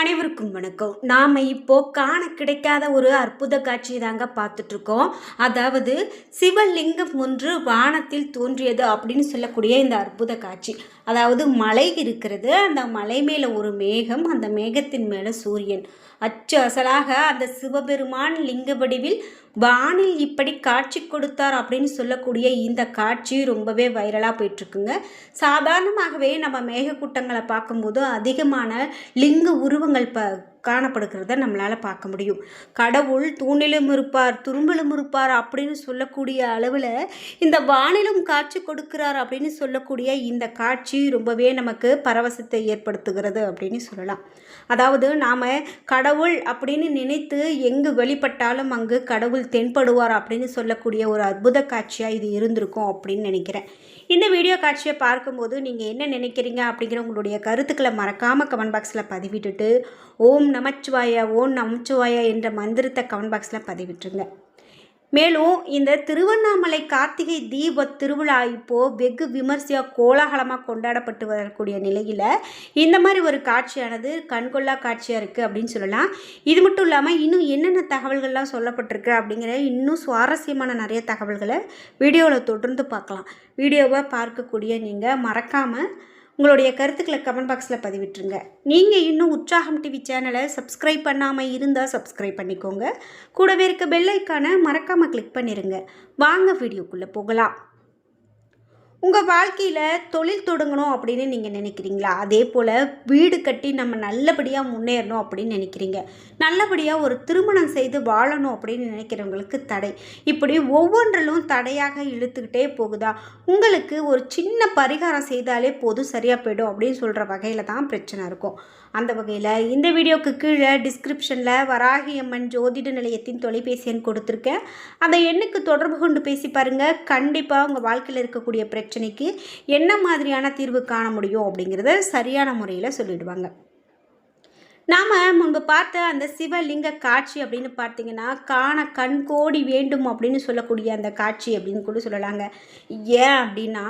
அனைவருக்கும் வணக்கம். நாம் இப்போ காண கிடைக்காத ஒரு அற்புத காட்சி தாங்க பார்த்துட்ருக்கோம். அதாவது சிவலிங்கம் ஒன்று வானத்தில் தோன்றியது அப்படின்னு சொல்லக்கூடிய இந்த அற்புத காட்சி. அதாவது மலை இருக்கிறது. அந்த மலை மேலே ஒரு மேகம் அந்த மேகத்தின் மேலே சூரியன். அச்சு அசலாக அந்த சிவபெருமான் லிங்க வடிவில் வானில் இப்படி காட்சி கொடுத்தார் அப்படின்னு சொல்லக்கூடிய இந்த காட்சி ரொம்பவே வைரலாக போயிட்டுருக்குங்க சாதாரணமாகவே நம்ம மேகக்கூட்டங்களை பார்க்கும்போது அதிகமான லிங்க உருவ உருவங்கள் ப காணப்படுகிறத நம்மளால் பார்க்க முடியும். கடவுள் தூணிலும் இருப்பார் துரும்பிலும் இருப்பார் அப்படின்னு சொல்லக்கூடிய அளவில் இந்த வானிலும் காட்சி கொடுக்கிறார் அப்படின்னு சொல்லக்கூடிய இந்த காட்சி ரொம்பவே நமக்கு பரவசத்தை ஏற்படுத்துகிறது அப்படின்னு சொல்லலாம். அதாவது நாம் கடவுள் அப்படின்னு நினைத்து எங்கு வெளிப்பட்டாலும் அங்கு கடவுள் தென்படுவார் அப்படின்னு சொல்லக்கூடிய ஒரு அற்புத காட்சியாக இது இருந்திருக்கும் அப்படின்னு நினைக்கிறேன். இந்த வீடியோ காட்சியை பார்க்கும்போது நீங்கள் என்ன நினைக்கிறீங்க அப்படிங்கிற உங்களுடைய கருத்துக்களை மறக்காமல் கமெண்ட் பாக்ஸில் பதிவிட்டுட்டு ஓம் நமச்சிவாயா ஓம் நமச்சிவாயா என்ற மந்திரத்தை கமெண்ட் பாக்ஸில் பதிவிட்டுருங்க. மேலும் இந்த திருவண்ணாமலை கார்த்திகை தீப திருவிழா இப்போது வெகு விமர்சையாக கோலாகலமாக கொண்டாடப்பட்டு வரக்கூடிய நிலையில் இந்த மாதிரி ஒரு காட்சியானது கண்கொள்ளா காட்சியாக இருக்குது அப்படின்னு சொல்லலாம். இது மட்டும் இல்லாமல் இன்னும் என்னென்ன தகவல்கள்லாம் சொல்லப்பட்டிருக்கு அப்படிங்கிற இன்னும் சுவாரஸ்யமான நிறைய தகவல்களை வீடியோவில் தொடர்ந்து பார்க்கலாம். வீடியோவை பார்க்கக்கூடிய நீங்கள் மறக்காமல் உங்களுடைய கருத்துக்களை கமெண்ட் பாக்ஸில் பதிவிட்டுருங்க. நீங்கள் இன்னும் உற்சாகம் டிவி சேனலை சப்ஸ்கிரைப் பண்ணாமல் இருந்தால் சப்ஸ்கிரைப் பண்ணிக்கோங்க. கூடவே இருக்க பெல்லைக்கான மறக்காமல் கிளிக் பண்ணிடுங்க வாங்க வீடியோக்குள்ளே போகலாம். உங்கள் வாழ்க்கையில் தொழில் தொடங்கணும் அப்படின்னு நீங்கள் நினைக்கிறீங்களா? அதே போல் வீடு கட்டி நம்ம நல்லபடியாக முன்னேறணும் அப்படின்னு நினைக்கிறீங்க. நல்லபடியாக ஒரு திருமணம் செய்து வாழணும் அப்படின்னு நினைக்கிறவங்களுக்கு தடை. இப்படி ஒவ்வொன்றிலும் தடையாக இழுத்துக்கிட்டே போகுதா? உங்களுக்கு ஒரு சின்ன பரிகாரம் செய்தாலே போதும் சரியாக போயிடும் அப்படின்னு சொல்கிற வகையில் தான் பிரச்சனை இருக்கும். அந்த வகையில் இந்த வீடியோவுக்கு கீழே டிஸ்கிரிப்ஷனில் வராகி அம்மன் ஜோதிட நிலையத்தின் தொலைபேசி எண் கொடுத்துருக்கேன். அந்த எண்ணுக்கு தொடர்பு கொண்டு பேசி பாருங்கள் கண்டிப்பாக உங்கள் வாழ்க்கையில் இருக்கக்கூடிய பிரச்சனைக்கு என்ன மாதிரியான தீர்வு காண முடியும் அப்படிங்கிறத சரியான முறையில் சொல்லிடுவாங்க. நாம் முன்பு பார்த்த அந்த சிவலிங்க காட்சி அப்படின்னு பார்த்தீங்கன்னா காண கண் கோடி வேண்டும் அப்படின்னு சொல்லக்கூடிய அந்த காட்சி அப்படின்னு கூட சொல்லலாங்க. ஏன் அப்படின்னா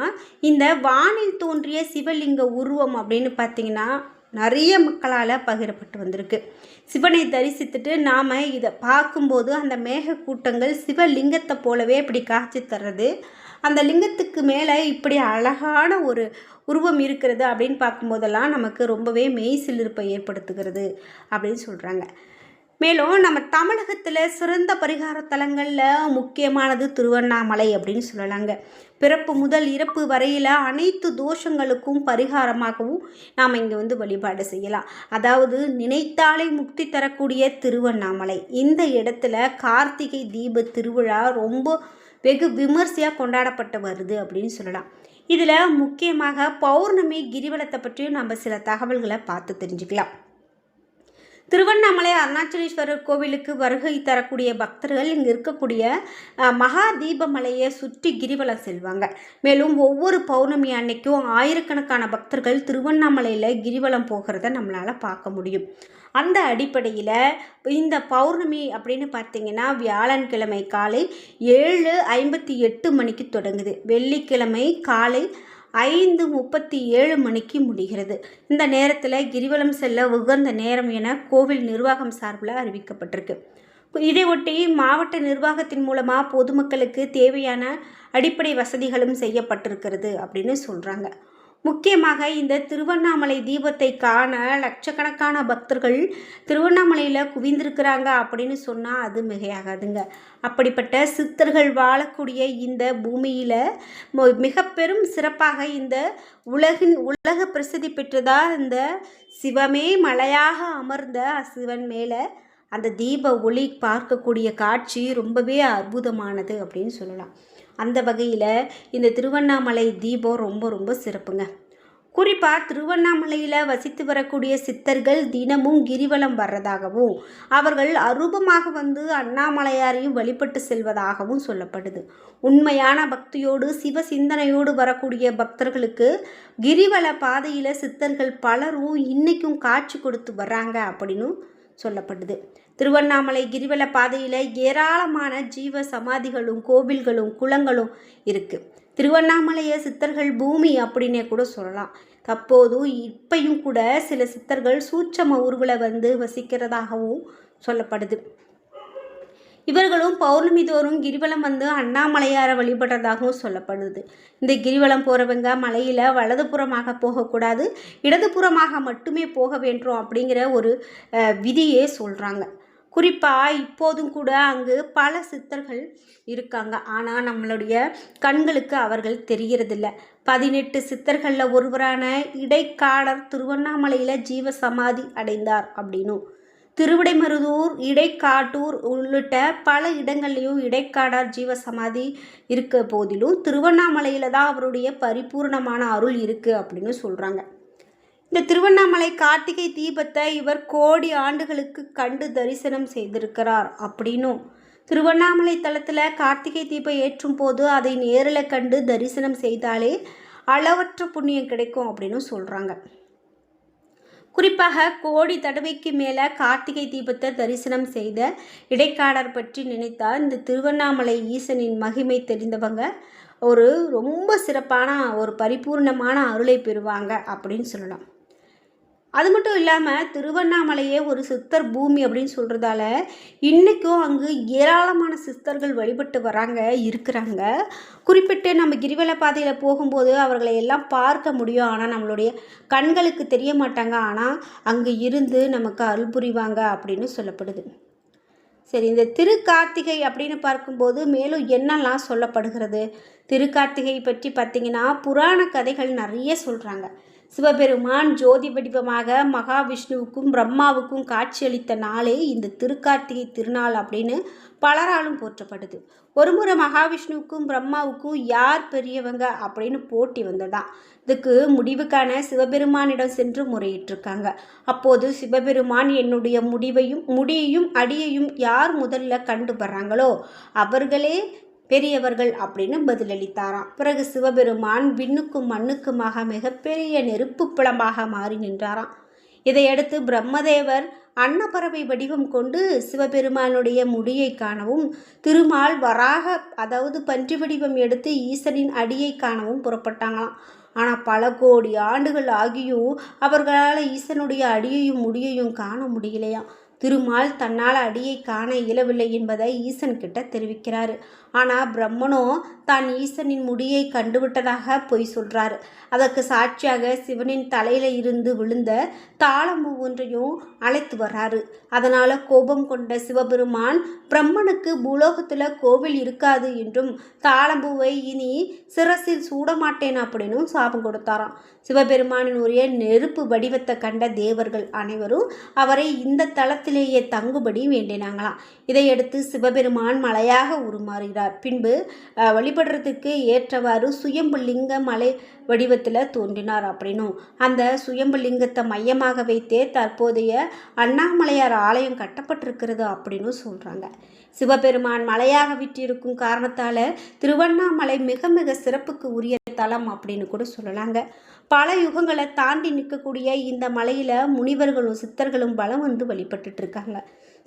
இந்த வானில் தோன்றிய சிவலிங்க உருவம் அப்படின்னு பார்த்தீங்கன்னா நிறைய மக்களால் பகிரப்பட்டு வந்திருக்கு. சிவனை தரிசித்துட்டு நாம் இதை பார்க்கும்போது அந்த மேகக்கூட்டங்கள் சிவலிங்கத்தை போலவே இப்படி காட்சி தர்றது அந்த லிங்கத்துக்கு மேலே இப்படி அழகான ஒரு உருவம் இருக்கிறது அப்படின்னு பார்க்கும்போதெல்லாம் நமக்கு ரொம்பவே மெய் சிலிருப்பை ஏற்படுத்துகிறது அப்படின்னு சொல்கிறாங்க மேலும் நம்ம தமிழகத்தில் சிறந்த பரிகார தலங்களில் முக்கியமானது திருவண்ணாமலை அப்படின்னு சொல்லலாங்க. பிறப்பு முதல் இறப்பு வரையில் அனைத்து தோஷங்களுக்கும் பரிகாரமாகவும் நாம் இங்கே வந்து வழிபாடு செய்யலாம். அதாவது நினைத்தாலே முக்தி தரக்கூடிய திருவண்ணாமலை. இந்த இடத்துல கார்த்திகை தீப திருவிழா ரொம்ப வெகு விமர்சையாக கொண்டாடப்பட்டு வருது அப்படின்னு சொல்லலாம். இதில் முக்கியமாக பௌர்ணமி கிரிவலத்தை பற்றியும் நம்ம சில தகவல்களை பார்த்து தெரிஞ்சுக்கலாம். திருவண்ணாமலை அருணாச்சலேஸ்வரர் கோவிலுக்கு வருகை தரக்கூடிய பக்தர்கள் இங்கே இருக்கக்கூடிய மகா தீபமலையை சுற்றி கிரிவலம் செல்வாங்க. மேலும் ஒவ்வொரு பௌர்ணமி அன்னைக்கும் ஆயிரக்கணக்கான பக்தர்கள் திருவண்ணாமலையில் கிரிவலம் போகிறத நம்மளால் பார்க்க முடியும். அந்த அடிப்படையில் இந்த பௌர்ணமி அப்படின்னு பார்த்தீங்கன்னா வியாழன்கிழமை காலை ஏழு ஐம்பத்தி எட்டு மணிக்கு தொடங்குது. வெள்ளிக்கிழமை காலை ஐந்து முப்பத்தி ஏழு மணிக்கு முடிகிறது. இந்த நேரத்தில் கிரிவலம் செல்ல உகந்த நேரம் என கோவில் நிர்வாகம் சார்பில் அறிவிக்கப்பட்டிருக்கு. இதையொட்டி மாவட்ட நிர்வாகத்தின் மூலமாக பொதுமக்களுக்கு தேவையான அடிப்படை வசதிகளும் செய்யப்பட்டிருக்கிறது அப்படின்னு சொல்கிறாங்க முக்கியமாக இந்த திருவண்ணாமலை தீபத்தை காண லட்சக்கணக்கான பக்தர்கள் திருவண்ணாமலையில் குவிந்திருக்கிறாங்க அப்படின்னு சொன்னால் அது மிகையாகாதுங்க. அப்படிப்பட்ட சித்தர்கள் வாழக்கூடிய இந்த பூமியில் மிக பெரும் சிறப்பாக இந்த உலகின் உலக பிரசித்தி பெற்றதா இந்த சிவமே மலையாக அமர்ந்த சிவன் மேலே அந்த தீப ஒளி பார்க்கக்கூடிய காட்சி ரொம்பவே அற்புதமானது அப்படின்னு சொல்லலாம். அந்த வகையில் இந்த திருவண்ணாமலை தீபம் ரொம்ப ரொம்ப சிறப்புங்க. குறிப்பாக திருவண்ணாமலையில் வசித்து வரக்கூடிய சித்தர்கள் தினமும் கிரிவலம் வர்றதாகவும் அவர்கள் அரூபமாக வந்து அண்ணாமலையாரையும் வழிபட்டு செல்வதாகவும் சொல்லப்படுது. உண்மையான பக்தியோடு சிவ சிந்தனையோடு வரக்கூடிய பக்தர்களுக்கு கிரிவல பாதையில் சித்தர்கள் பலரும் இன்றைக்கும் காட்சி கொடுத்து வர்றாங்க அப்படின்னு சொல்லப்படுது. திருவண்ணாமலை கிரிவல பாதையில் ஏராளமான ஜீவ சமாதிகளும் கோவில்களும் குளங்களும் இருக்குது திருவண்ணாமலையை சித்தர்கள் பூமி அப்படின்னே கூட சொல்லலாம். தற்போதும் இப்பையும் கூட சில சித்தர்கள் சூட்சம ஊர்களை வந்து வசிக்கிறதாகவும் சொல்லப்படுது. இவர்களும் பௌர்ணமி தோறும் கிரிவலம் வந்து அண்ணாமலையாரை வழிபடுறதாகவும் சொல்லப்படுது. இந்த கிரிவலம் போகிறவங்க மலையில் வலதுபுறமாக போகக்கூடாது இடதுபுறமாக மட்டுமே போக வேண்டும் அப்படிங்கிற ஒரு விதியே சொல்கிறாங்க குறிப்பாக இப்போதும் கூட அங்கு பல சித்தர்கள் இருக்காங்க. ஆனால் நம்மளுடைய கண்களுக்கு அவர்கள் தெரிகிறதில்ல பதினெட்டு சித்தர்களில் ஒருவரான இடைக்காடர் திருவண்ணாமலையில் ஜீவ சமாதி அடைந்தார் அப்படின்னும். திருவிடைமருதூர் இடைக்காட்டூர் உள்ளிட்ட பல இடங்கள்லையும் இடைக்காடார் ஜீவ சமாதி இருக்க போதிலும் திருவண்ணாமலையில் தான் அவருடைய பரிபூர்ணமான அருள் இருக்குது அப்படின்னு சொல்கிறாங்க இந்த திருவண்ணாமலை கார்த்திகை தீபத்தை இவர் கோடி ஆண்டுகளுக்கு கண்டு தரிசனம் செய்திருக்கிறார் அப்படின்னும் திருவண்ணாமலை தலத்தில் கார்த்திகை தீபம் ஏற்றும் போது அதை நேரில் கண்டு தரிசனம் செய்தாலே அளவற்ற புண்ணியம் கிடைக்கும் அப்படின்னு சொல்கிறாங்க குறிப்பாக கோடி தடவைக்கு மேலே கார்த்திகை தீபத்தை தரிசனம் செய்த இடைக்காடர் பற்றி நினைத்தால் இந்த திருவண்ணாமலை ஈசனின் மகிமை தெரிந்தவங்க ஒரு ரொம்ப சிறப்பான ஒரு பரிபூர்ணமான அருளை பெறுவாங்க அப்படின்னு சொல்லலாம். அது மட்டும் இல்லாமல் திருவண்ணாமலையே ஒரு சித்தர் பூமி அப்படின்னு சொல்கிறதால இன்றைக்கும் அங்கு ஏராளமான சித்தர்கள் வழிபட்டு வராங்க இருக்கிறாங்க. குறிப்பிட்டு நம்ம கிரிவல பாதையில் போகும்போது அவர்களை எல்லாம் பார்க்க முடியும். ஆனால் நம்மளுடைய கண்களுக்கு தெரிய மாட்டாங்க. ஆனால் அங்கே இருந்து நமக்கு அருள் புரிவாங்க அப்படின்னு சொல்லப்படுது. சரி இந்த திருக்கார்த்திகை அப்படின்னு பார்க்கும்போது மேலும் என்னெல்லாம் சொல்லப்படுகிறது? திருக்கார்த்திகை பற்றி பார்த்திங்கன்னா புராண கதைகள் நிறைய சொல்கிறாங்க சிவபெருமான் ஜோதி வடிவமாக மகாவிஷ்ணுவுக்கும் பிரம்மாவுக்கும் காட்சியளித்த நாளே இந்த திருக்கார்த்திகை திருநாள் அப்படின்னு பலராலும் போற்றப்படுது. ஒருமுறை மகாவிஷ்ணுவுக்கும் பிரம்மாவுக்கும் யார் பெரியவங்க அப்படின்னு போட்டி வந்ததான் இதுக்கு முடிவுக்கான சிவபெருமானிடம் சென்று முறையிட்டிருக்காங்க. அப்போது சிவபெருமான் என்னுடைய முடிவையும் முடியையும் அடியையும் யார் முதல்ல கண்டு வர்றாங்களோ அவர்களே பெரியவர்கள் அப்படின்னு பதிலளித்தாராம். பிறகு சிவபெருமான் விண்ணுக்கும் மண்ணுக்குமாக மிகப்பெரிய நெருப்பு புலமாக மாறி நின்றாராம். இதையடுத்து பிரம்மதேவர் அன்னப்பறவை வடிவம் கொண்டு சிவபெருமானுடைய முடியை காணவும் திருமால் வராக அதாவது பன்றி வடிவம் எடுத்து ஈசனின் அடியை காணவும் புறப்பட்டாங்களாம். ஆனால் பல கோடி ஆண்டுகள் ஆகியும் அவர்களால் ஈசனுடைய அடியையும் முடியையும் காண முடியலையாம். திருமால் தன்னால் அடியை காண இயலவில்லை என்பதை ஈசன் கிட்ட தெரிவிக்கிறாரு. ஆனால் பிரம்மனோ தான் ஈசனின் முடியை கண்டுவிட்டதாக பொய் சொல்கிறார் அதற்கு சாட்சியாக சிவனின் தலையில இருந்து விழுந்த தாளம்பூ ஒன்றையும் அழைத்து வர்றாரு. அதனால் கோபம் கொண்ட சிவபெருமான் பிரம்மனுக்கு பூலோகத்தில் கோவில் இருக்காது என்றும் தாளம்பூவை இனி சிரசில் சூட மாட்டேன் சாபம் கொடுத்தாராம். சிவபெருமானின் உரிய நெருப்பு வடிவத்தை கண்ட தேவர்கள் அனைவரும் அவரை இந்த தளத்திலேயே தங்குபடி வேண்டினாங்களாம். இதையடுத்து சிவபெருமான் மலையாக உருமாறுகிறார். பின்பு வழிபடுறதுக்கு ஏற்றவாறு சுயம்பு லிங்க மலை வடிவத்தில் தோன்றினார் அப்படின்னும். அந்த சுயம்பு லிங்கத்தை மையமாக வைத்தே தற்போதைய அண்ணாமலையார் ஆலயம் கட்டப்பட்டிருக்கிறது அப்படின்னு சொல்கிறாங்க சிவபெருமான் மலையாக விட்டிருக்கும் காரணத்தால் திருவண்ணாமலை மிக மிக சிறப்புக்கு உரிய தலம் அப்படின்னு கூட சொல்லலாங்க. பல யுகங்களை தாண்டி நிற்கக்கூடிய இந்த மலையில் முனிவர்களும் சித்தர்களும் பலம் வந்து வழிபட்டுட்ருக்காங்க இருக்காங்க.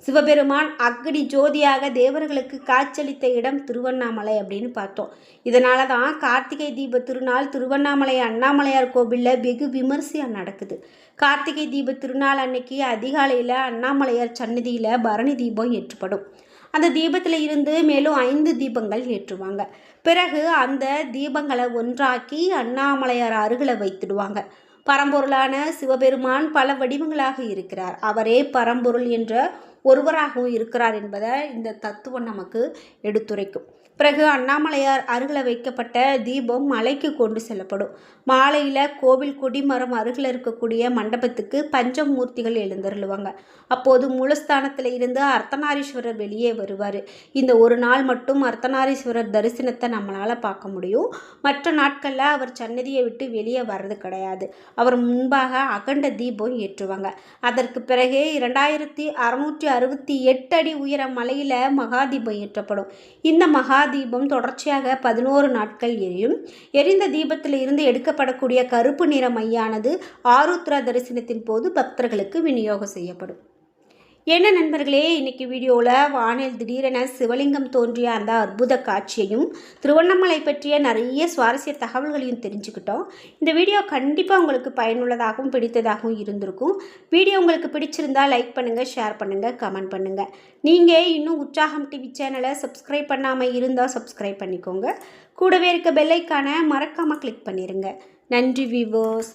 சிவபெருமான் அக்னி ஜோதியாக தேவர்களுக்கு காட்சியளித்த இடம் திருவண்ணாமலை அப்படின்னு பார்த்தோம். இதனால தான் கார்த்திகை தீப திருநாள் திருவண்ணாமலை அண்ணாமலையார் கோவிலில் வெகு விமர்சையாக நடக்குது. கார்த்திகை தீப திருநாள் அன்னைக்கு அதிகாலையில் அண்ணாமலையார் சன்னதியில் பரணி தீபம் ஏற்றப்படும். அந்த தீபத்தில் இருந்து மேலும் ஐந்து தீபங்கள் ஏற்றுவாங்க. பிறகு அந்த தீபங்களை ஒன்றாக்கி அண்ணாமலையார் அருகில் வைத்திடுவாங்க. பரம்பொருளான சிவபெருமான் பல வடிவங்களாக இருக்கிறார். அவரே பரம்பொருள் என்ற ஒருவராகவும் இருக்கிறார் என்பதை இந்த தத்துவம் நமக்கு எடுத்துரைக்கும். பிறகு அண்ணாமலையார் அருகில் வைக்கப்பட்ட தீபம் மலைக்கு கொண்டு செல்லப்படும். மாலையில் கோவில் கொடிமரம் அருகில் இருக்கக்கூடிய மண்டபத்துக்கு பஞ்சமூர்த்திகள் எழுந்தருளுவாங்க. அப்போது மூலஸ்தானத்தில் இருந்து அர்த்தநாரீஸ்வரர் வெளியே வருவார். இந்த ஒரு நாள் மட்டும் அர்த்தநாரீஸ்வரர் தரிசனத்தை நம்மளால் பார்க்க முடியும். மற்ற நாட்களில் அவர் சன்னதியை விட்டு வெளியே வர்றது கிடையாது. அவர் முன்பாக அகண்ட தீபம் ஏற்றுவாங்க. அதற்கு பிறகே இரண்டாயிரத்தி அறுநூற்றி அறுபத்தி எட்டு அடி உயர மலையில் மகாதீபம் ஏற்றப்படும். இந்த மகா மகாதீபம் தொடர்ச்சியாக பதினோரு நாட்கள் எரியும். எரிந்த தீபத்தில் இருந்து எடுக்கப்படக்கூடிய கருப்பு நிற மையானது ஆருத்ரா தரிசனத்தின் போது பக்தர்களுக்கு விநியோகம் செய்யப்படும். என்ன நண்பர்களே இன்னைக்கு வீடியோவில் வானில் திடீரென சிவலிங்கம் தோன்றிய அந்த அற்புத காட்சியையும் திருவண்ணாமலை பற்றிய நிறைய சுவாரஸ்ய தகவல்களையும் தெரிஞ்சுக்கிட்டோம். இந்த வீடியோ கண்டிப்பாக உங்களுக்கு பயனுள்ளதாகவும் பிடித்ததாகவும் இருந்திருக்கும். வீடியோ உங்களுக்கு பிடிச்சிருந்தா லைக் பண்ணுங்கள் ஷேர் பண்ணுங்கள் கமெண்ட் பண்ணுங்கள் நீங்கள் இன்னும் உற்சாகம் டிவி சேனலை சப்ஸ்கிரைப் பண்ணாமல் இருந்தால் சப்ஸ்கிரைப் பண்ணிக்கோங்க. கூடவே இருக்க பெல்லைக்கான மறக்காமல் கிளிக் பண்ணிடுங்க நன்றி விவோஸ்